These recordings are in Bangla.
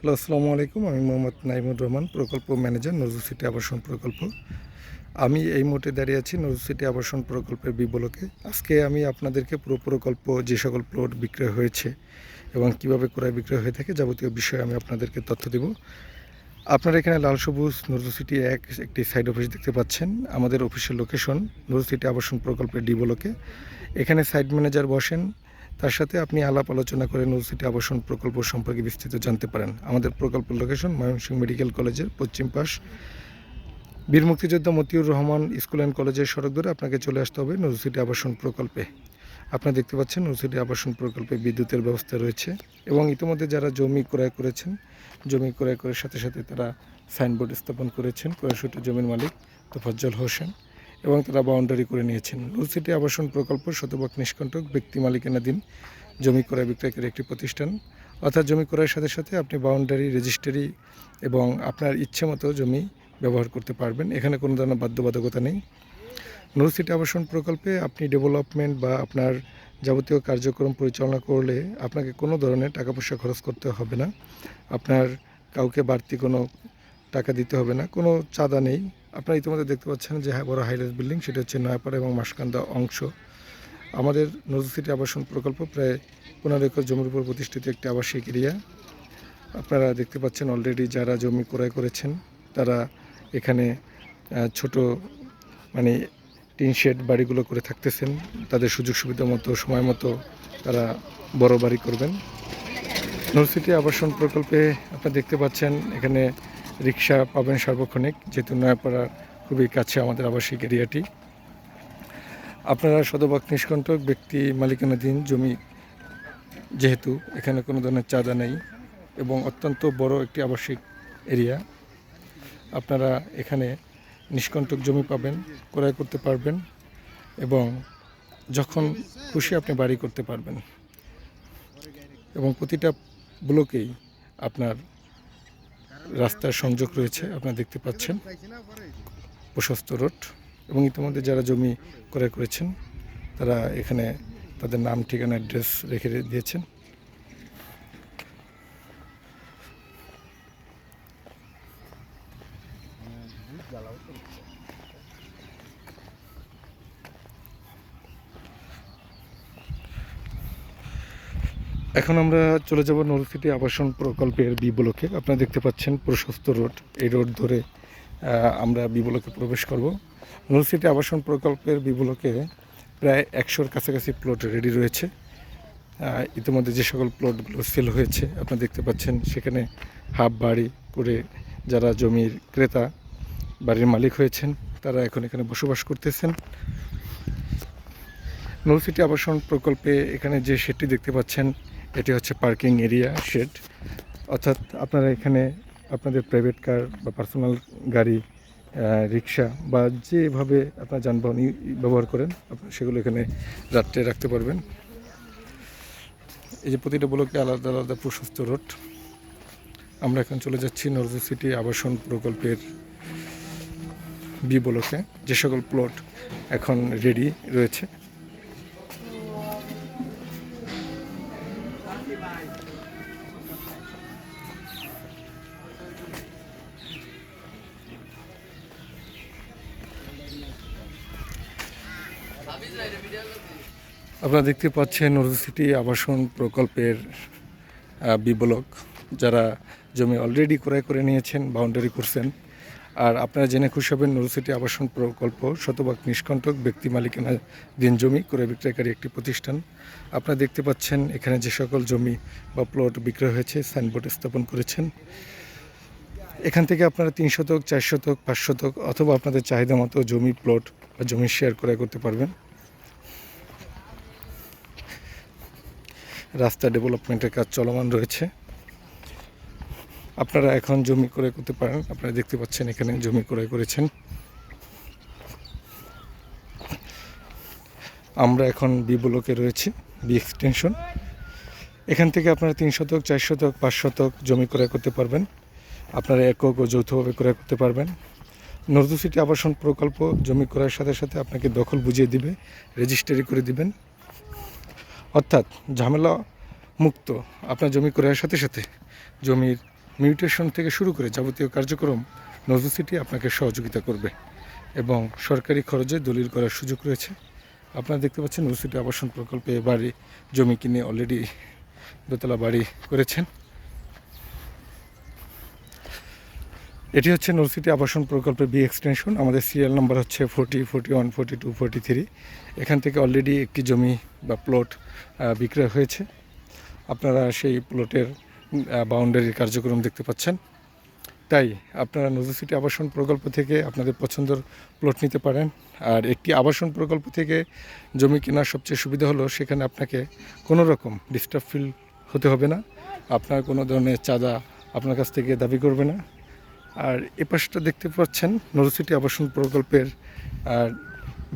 হ্যালো, আসসালামু আলাইকুম। আমি মোহাম্মদ নাইমুর রহমান, প্রকল্প ম্যানেজার, নজরুল সিটি আবাসন প্রকল্প। আমি এই মুহূর্তে দাঁড়িয়ে আছি নজরুল সিটি আবাসন প্রকল্পের বিবলকে। আজকে আমি আপনাদেরকে পুরো প্রকল্প, যে সকল প্লট বিক্রয় হয়েছে এবং কীভাবে ক্রয় বিক্রয় হয়ে থাকে যাবতীয় বিষয়ে আমি আপনাদেরকে তথ্য দেব। আপনারা এখানে লাল সবুজ নজরুল সিটি এক, একটি সাইড অফিস দেখতে পাচ্ছেন। আমাদের অফিসের লোকেশন নজরুল সিটি আবাসন প্রকল্পের ডি ব্লকে। এখানে সাইট ম্যানেজার বসেন। তার সাথে আপনি আলাপ আলোচনা করে নজরুল সিটি আবাসন প্রকল্প সম্পর্কে বিস্তৃত জানতে পারেন। আমাদের প্রকল্প লোকেশন ময়মনসিংহ মেডিকেল কলেজের পশ্চিম পাশ। বীর মুক্তিযোদ্ধা মতিউর রহমান স্কুল অ্যান্ড কলেজের সড়ক ধরে আপনাকে চলে আসতে হবে নজরুল সিটি আবাসন প্রকল্পে। আপনারা দেখতে পাচ্ছেন নজরুল সিটি আবাসন প্রকল্পে বিদ্যুতের ব্যবস্থা রয়েছে এবং ইতিমধ্যে যারা জমি ক্রয় করেছেন, জমি ক্রয় করার সাথে সাথে তারা সাইনবোর্ড স্থাপন করেছেন। ক্রয়সূত্র জমির মালিক তোফাজ্জল হোসেন। এবং তারা বাউন্ডারি করে নিয়েছেন। নজরুল সিটি আবাসন প্রকল্প শতভাগ নিষ্কণ্টক, ব্যক্তি মালিকানাধীন জমি ক্রয় বিক্রয়কারী একটি প্রতিষ্ঠান। অর্থাৎ জমি ক্রয়ের সাথে সাথে আপনি বাউন্ডারি রেজিস্ট্রি এবং আপনার ইচ্ছে মতো জমি ব্যবহার করতে পারবেন। এখানে কোনো ধরনের বাধ্যবাধকতা নেই। নূর সিটি আবাসন প্রকল্পে আপনি ডেভেলপমেন্ট বা আপনার যাবতীয় কার্যক্রম পরিচালনা করলে আপনাকে কোনো ধরনের টাকা পয়সা খরচ করতে হবে না। আপনার কাউকে বাড়তি কোনো টাকা দিতে হবে না। কোনো চাঁদা নেই। আপনারা ইতিমধ্যে দেখতে পাচ্ছেন যে বড় হাইরাইজ বিল্ডিং, সেটা হচ্ছে নয়াপাড়া এবং মাসকান্দা অংশ। আমাদের নজরুল সিটি আবাসন প্রকল্প প্রায় পনেরো একর জমির উপর প্রতিষ্ঠিত একটি আবাসিক এরিয়া। আপনারা দেখতে পাচ্ছেন অলরেডি যারা জমি ক্রয় করেছেন, তারা এখানে ছোট মানে টিন শেড বাড়িগুলো করে থাকতেছেন। তাদের সুযোগ সুবিধা মতো, সময় মতো তারা বড় বাড়ি করবেন। নরসিটি আবাসন প্রকল্পে আপনারা দেখতে পাচ্ছেন, এখানে রিক্সা পাবেন সার্বক্ষণিক, যেহেতু নয়াপাড়ার খুবই কাছে আমাদের আবাসিক এরিয়াটি। আপনারা শতভাগ নিষ্কণ্টক ব্যক্তি মালিকানাধীন জমি, যেহেতু এখানে কোনো ধরনের চাঁদা নেই এবং অত্যন্ত বড় একটি আবাসিক এরিয়া, আপনারা এখানে নিষ্কণ্টক জমি পাবেন, ক্রয় করতে পারবেন এবং যখন খুশি আপনি বাড়ি করতে পারবেন। এবং প্রতিটা ব্লকেই আপনার রাস্তার সংযোগ রয়েছে, আপনারা দেখতে পাচ্ছেন। প্রশস্ত রোড এবং ইতিমধ্যে যারা জমি ক্রয় করেছেন, তারা এখানে তাদের নাম, ঠিকানা, অ্যাড্রেস রেখে দিয়েছেন। এখন আমরা চলে যাব নলসিটি আবাসন প্রকল্পের বি ব্লকে। আপনারা দেখতে পাচ্ছেন প্রশস্ত রোড। এই রোড ধরে আমরা বি ব্লকে প্রবেশ করব। নলসিটি আবাসন প্রকল্পের বি ব্লকে প্রায় একশোর কাছাকাছি প্লট রেডি রয়েছে। ইতিমধ্যে যে সকল প্লটগুলো সেল হয়েছে, আপনারা দেখতে পাচ্ছেন সেখানে হাফ বাড়ি করে যারা জমির ক্রেতা, বাড়ির মালিক হয়েছেন, তারা এখন এখানে বসবাস করতেছেন। নলসিটি আবাসন প্রকল্পে এখানে যে সেটটি দেখতে পাচ্ছেন এটি হচ্ছে পার্কিং এরিয়া শেড। অর্থাৎ আপনারা এখানে আপনাদের প্রাইভেট কার বা পার্সোনাল গাড়ি রিক্সা বা যেভাবে আপনার যানবাহন ব্যবহার করেন, আপনারা সেগুলো এখানে রাত্রে রাখতে পারবেন। এই যে প্রতিটা ব্লকে আলাদা আলাদা প্রশস্ত রোড। আমরা এখন চলে যাচ্ছি নজরুল সিটি আবাসন প্রকল্পের বি ব্লকে যে সকল প্লট এখন রেডি রয়েছে। আপনারা দেখতে পাচ্ছেন নজরুল সিটি আবাসন প্রকল্পের বিবলক, যারা জমি অলরেডি ক্রয় করে নিয়েছেন বাউন্ডারি করছেন। আর আপনারা জেনে খুশি হবেন নজরুল সিটি আবাসন প্রকল্প শতভাগ নিষ্কণ্টক, ব্যক্তি মালিকানা দিন জমি, ক্রয় বিক্রয়কারী একটি প্রতিষ্ঠান। আপনারা দেখতে পাচ্ছেন এখানে যে সকল জমি বা প্লট বিক্রয় হয়েছে, সাইনবোর্ড স্থাপন করেছেন। এখান থেকে আপনারা তিন শতক, চার শতক, পাঁচ শতক অথবা আপনাদের চাহিদা মতো জমি, প্লট বা জমি শেয়ার ক্রয় করতে পারবেন। রাস্তা ডেভেলপমেন্টের কাজ চলমান রয়েছে। আপনারা এখন জমি ক্রয় করতে পারেন। আপনারা দেখতে পাচ্ছেন এখানে জমি ক্রয় করেছেন। আমরা এখন বি ব্লকে রয়েছি বি এক্সটেনশন এখান থেকে আপনারা তিন শতক, চার শতক, পাঁচ শতক জমি ক্রয় করতে পারবেন। আপনারা একক ও যৌথভাবে ক্রয় করতে পারবেন। নর্দু সিটি আবাসন প্রকল্প জমি ক্রয়ের সাথে সাথে আপনাকে দখল বুঝিয়ে দিবে রেজিস্ট্রি করে দিবেন। অর্থাৎ ঝামেলা মুক্ত। আপনার জমি ক্রয়ের সাথে সাথে জমির মিউটেশন থেকে শুরু করে যাবতীয় কার্যক্রম নজরুল সিটি আপনাকে সহযোগিতা করবে এবং সরকারি খরচে দলিল করার সুযোগ রয়েছে। আপনারা দেখতে পাচ্ছেন নজরুল সিটি আবাসন প্রকল্পে বাড়ি, জমি কিনে অলরেডি দোতলা বাড়ি করেছেন। এটি হচ্ছে নরসিটি আবাসন প্রকল্পের বি এক্সটেনশন আমাদের সিরিয়াল নাম্বার হচ্ছে forty forty one forty two forty three এখান থেকে অলরেডি একটি জমি বা প্লট বিক্রয় হয়েছে। আপনারা সেই প্লটের বাউন্ডারির কার্যক্রম দেখতে পাচ্ছেন। তাই আপনারা নজরুল সিটি আবাসন প্রকল্প থেকে আপনাদের পছন্দের প্লট নিতে পারেন। আর একটি আবাসন প্রকল্প থেকে জমি কেনার সবচেয়ে সুবিধা হলো সেখানে আপনাকে কোনো রকম ডিস্টার্ব ফিল হতে হবে না। আপনার কোনো ধরনের চাঁদা আপনার কাছ থেকে দাবি করবে না। আর এ পাশটা দেখতে পাচ্ছেন নরসিটি আবাসন প্রকল্পের আর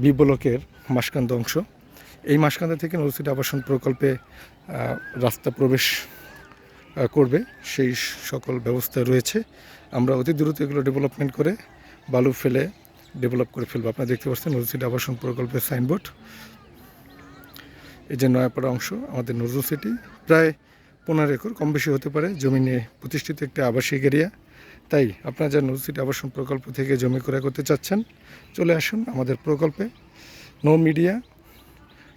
বি ব্লকের মাসকান্দ অংশ। এই মাসকান্দা থেকে নরসিটি আবাসন প্রকল্পে রাস্তা প্রবেশ করবে। সেই সকল ব্যবস্থা রয়েছে। আমরা অতি দ্রুত এগুলো ডেভেলপমেন্ট করে বালু ফেলে ডেভেলপ করে ফেলব। আপনারা দেখতে পাচ্ছেন নরসিটি আবাসন প্রকল্পের সাইনবোর্ড এই যে নয়াপাড়া অংশ, আমাদের নজরুল সিটি। প্রায় পনেরো একর, কম বেশি হতে পারে। জমি নিয়ে প্রতিষ্ঠিত একটি আবাসিক এরিয়া তাই আপনারা যারা নজরুল সিটি আবাসন প্রকল্প থেকে জমি ক্রয় করতে চাচ্ছেন, চলে আসুন আমাদের প্রকল্পে। নো মিডিয়া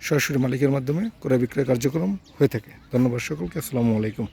সরাসরি মালিকের মাধ্যমে ক্রয় বিক্রয় কার্যক্রম হয়ে থাকে। ধন্যবাদ সকলকে। আসসালামু আলাইকুম।